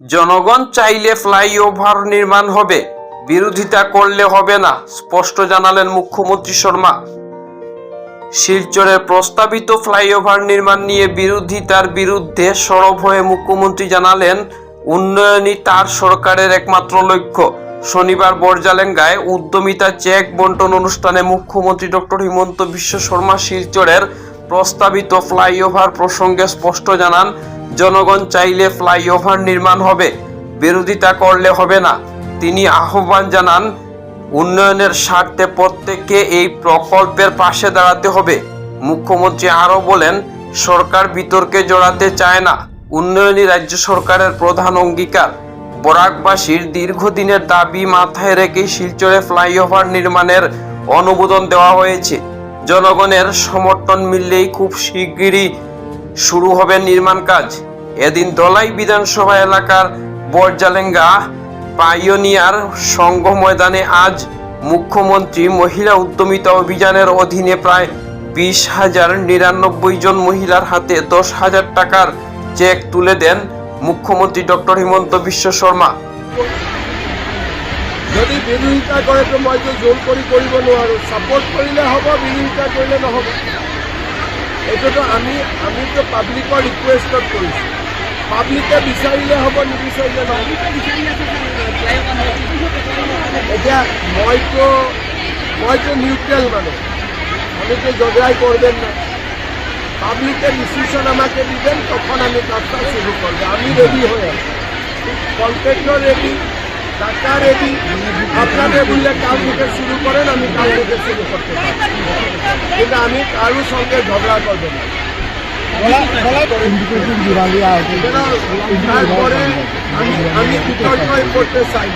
জনগণ চাইলে ফ্লাইওভার নির্মাণ হবে, বিরোধিতা করলে হবে না, স্পষ্ট জানালেন মুখ্যমন্ত্রী শর্মা। শিলচরের প্রস্তাবিত ফ্লাইওভার নির্মাণ নিয়ে বিরোধিতার বিরুদ্ধে সরব হয়ে মুখ্যমন্ত্রী জানালেন, উন্নয়নই তার সরকারের একমাত্র লক্ষ্য। শনিবার বরজালেঙ্গায় উদ্যমিতা চেক বন্টন অনুষ্ঠানে মুখ্যমন্ত্রী ডক্টর হিমন্ত বিশ্ব শর্মা শিলচরের প্রস্তাবিত ফ্লাইওভার প্রসঙ্গে স্পষ্ট জানান জনগণ চাইলে ফ্লাইওভার নির্মাণ হবে, বিরোধিতা করলে হবে না। তিনি আহ্বান জানান, উন্নয়নের স্বার্থে প্রত্যেককে এই প্রকল্পের পাশে দাঁড়াতে হবে। মুখ্যমন্ত্রী আরও বলেন, সরকার বিতর্কে জড়াতে চায় না। উন্নয়নই রাজ্য সরকারের প্রধান অঙ্গীকার। বরাকবাসীর দীর্ঘদিনের দাবি মাথায় রেখে শিলচরে ফ্লাইওভার নির্মাণের অনুমোদন দেওয়া হয়েছে। জনগণের সমর্থন মিললেই খুব শিগগিরই শুরু হবে নির্মাণ কাজ। এদিন দলাই বিধানসভা এলাকার বরজালেঙ্গা পাইওনিয়ার সংঘ ময়দানে আজ মুখ্যমন্ত্রী মহিলা উদ্যমিতা অভিযানের অধীনে প্রায় বিশ হাজার নিরানব্বই জন মহিলার হাতে দশ হাজার টাকার চেক তুলে দেন মুখ্যমন্ত্রী ডক্টর হিমন্ত বিশ্ব শর্মা। যদি বিৰোধিতা কৰে তো মইতো জোৰ কৰি কৰিব নোৱাৰোঁ। ছাপৰ্ট কৰিলে হ'ব, বিৰোধিতা কৰিলে নহ'ব। এইটোতো আমি আমিতো পাব্লিকৰ ৰিকুৱেষ্টত কৰিছোঁ। পাব্লিকে বিচাৰিলে হ'ব, নিবিচাৰিলে নহ'ব। এতিয়া মইতো মইতো নিউট্রেল মানে আমিতো ঝগড়াই করবেন না। পাবলিকের ডিসিশন আমাকে দিবেন, তখন আমি কাজটা শুরু করব আমি রেডি হয়ে কন্ট্রাক্টর রেডি টাকা রেডি আপনাদের বললে কাল থেকে শুরু করেন, আমি কাল থেকে শুরু করতে পারি কিন্তু আমি কারোর সঙ্গে ঝগড়া করব না তারপরে আমি আমি বিতর্ক করতে চাই।